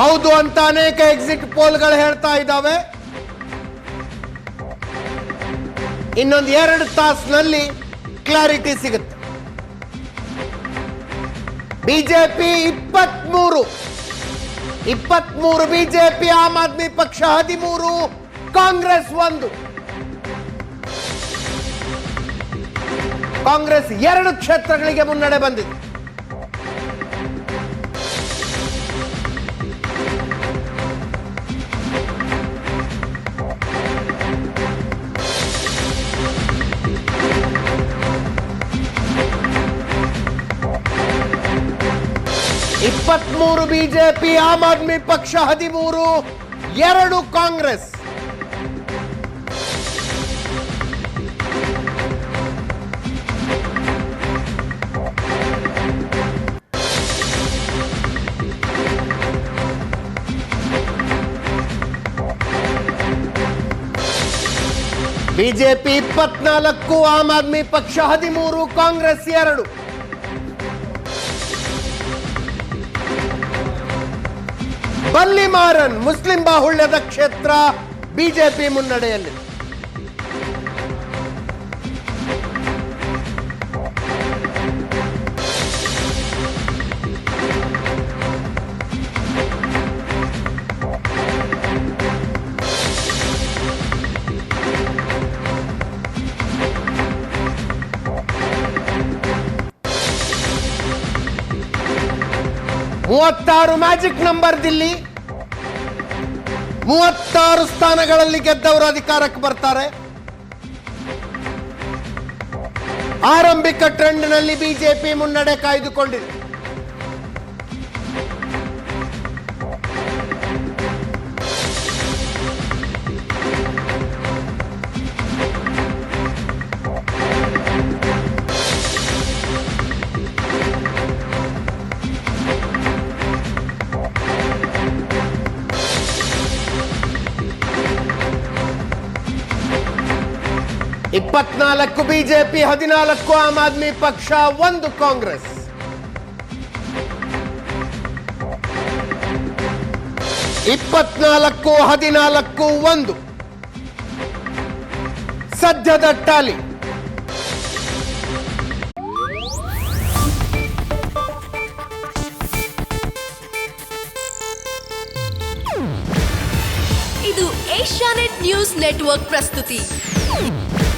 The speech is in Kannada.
ಹೌದು ಅಂತ ಅನೇಕ ಎಕ್ಸಿಟ್ ಪೋಲ್ಗಳು ಹೇಳ್ತಾ ಇದ್ದಾವೆ. ಇನ್ನೊಂದು ಎರಡು ತಾಸಿನಲ್ಲಿ ಕ್ಲಾರಿಟಿ ಸಿಗುತ್ತೆ. ಬಿಜೆಪಿ ಇಪ್ಪತ್ಮೂರು. ಇಪ್ಪತ್ಮೂರು ಬಿಜೆಪಿ ಆಮ್ ಆದ್ಮಿ ಪಕ್ಷ ಹದಿಮೂರು, ಕಾಂಗ್ರೆಸ್ ಒಂದು. ಕಾಂಗ್ರೆಸ್ ಎರಡು ಕ್ಷೇತ್ರಗಳಿಗೆ ಮುನ್ನಡೆ ಬಂದಿದೆ. ಇಪ್ಪತ್ಮೂರು ಬಿಜೆಪಿ, ಆಮ್ ಆದ್ಮಿ ಪಕ್ಷ ಹದಿಮೂರು, ಎರಡು ಕಾಂಗ್ರೆಸ್. ಬಿಜೆಪಿ ಇಪ್ಪತ್ನಾಲ್ಕು, ಆಮ್ ಆದ್ಮಿ ಪಕ್ಷ ಹದಿಮೂರು, ಕಾಂಗ್ರೆಸ್ ಎರಡು. ಬಲ್ಲಿಮಾರನ್ ಮುಸ್ಲಿಂ ಬಾಹುಳ್ಯದ ಕ್ಷೇತ್ರ ಬಿಜೆಪಿ ಮುನ್ನಡೆಯಲ್ಲಿ. ಮೂವತ್ತಾರು ಮ್ಯಾಜಿಕ್ ನಂಬರ್ ದಿಲ್ಲಿ. ಮೂವತ್ತಾರು ಸ್ಥಾನಗಳಲ್ಲಿ ಗೆದ್ದವರು ಅಧಿಕಾರಕ್ಕೆ ಬರ್ತಾರೆ. ಆರಂಭಿಕ ಟ್ರೆಂಡ್ನಲ್ಲಿ ಬಿಜೆಪಿ ಮುನ್ನಡೆ ಕಾಯ್ದುಕೊಂಡಿದೆ. ಇಪ್ಪತ್ನಾಲ್ಕು ಬಿಜೆಪಿ, ಹದಿನಾಲ್ಕು ಆಮ್ ಆದ್ಮಿ ಪಕ್ಷ, ಒಂದು ಕಾಂಗ್ರೆಸ್. ಇಪ್ಪತ್ನಾಲ್ಕು, ಹದಿನಾಲ್ಕು, ಒಂದು. ಸದ್ಯದ ಟಾಲಿ. ಇದು ಏಷ್ಯಾನೆಟ್ ನ್ಯೂಸ್ ನೆಟ್ವರ್ಕ್ ಪ್ರಸ್ತುತಿ.